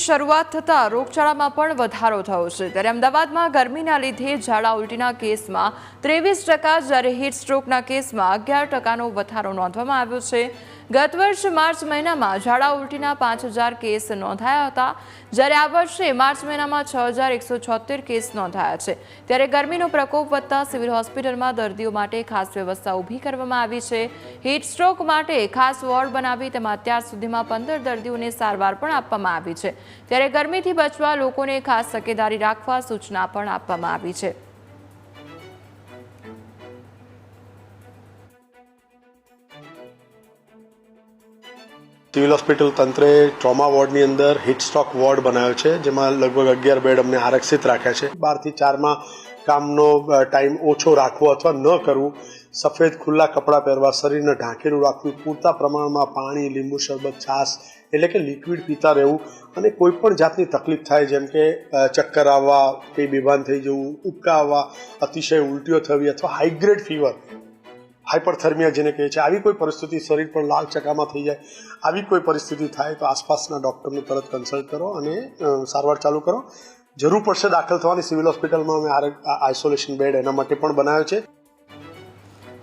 શરૂઆત થતાં રોગચાળામાં પણ વધારો થયો છે. ત્યારે અમદાવાદમાં ગરમીના લીધે ઝાડા ઉલટીના કેસમાં ત્રેવીસ ટકા જ્યારે હીટ સ્ટ્રોકના કેસમાં અગિયાર ટકાનો વધારો નોંધવામાં આવ્યો છે. ગત વર્ષ માર્ચ મહિનામાં ઝાડા ઉલટીના પાંચ હજાર કેસ નોંધાયા હતા. જ્યારે આ વર્ષે માર્ચ મહિનામાં છ હજાર એકસો છોતેર કેસ નોંધાયા છે. ત્યારે ગરમીનો પ્રકોપ વધતા સિવિલ હોસ્પિટલમાં દર્દીઓ માટે ખાસ વ્યવસ્થા ઊભી કરવામાં આવી છે. હીટ સ્ટ્રોક માટે ખાસ વોર્ડ બનાવી તેમાં અત્યાર સુધીમાં પંદર દર્દીઓને સારવાર પણ આપવામાં આવી છે. ત્યારે ગરમીથી બચવા લોકોને ખાસ તકેદારી રાખવા સૂચના પણ આપવામાં આવી છે. સિવિલ હોસ્પિટલ તંત્રે ટ્રોમા વોર્ડની અંદર હિટસ્ટોક વોર્ડ બનાવ્યો છે, જેમાં લગભગ અગિયાર બેડ અમને આરક્ષિત રાખ્યા છે. બારથી ચારમાં કામનો ટાઈમ ઓછો રાખવો અથવા ન કરવું, સફેદ ખુલ્લા કપડાં પહેરવા, શરીરને ઢાંકેલું રાખવું, પૂરતા પ્રમાણમાં પાણી, લીંબુ, શરબત, છાશ, એટલે કે લિક્વિડ પીતા રહેવું અને કોઈ પણ જાતની તકલીફ થાય, જેમ કે ચક્કર આવવા કે બેભાન થઈ જવું, ઉબકા આવવા, અતિશય ઉલટીઓ થવી અથવા હાઈગ્રેડ ફીવર હાઇપરથર્મિયા જેને કહે છે, આવી કોઈ પરિસ્થિતિ શરીર પર લાલ ચકામાં થઈ જાય, આવી કોઈ પરિસ્થિતિ થાય તો આસપાસના ડૉક્ટરને તરત કન્સલ્ટ કરો અને સારવાર ચાલુ કરો. જરૂર પડશે દાખલ થવાની, સિવિલ હોસ્પિટલમાં અમે આઇસોલેશન બેડ એના માટે પણ બનાવ્યો છે.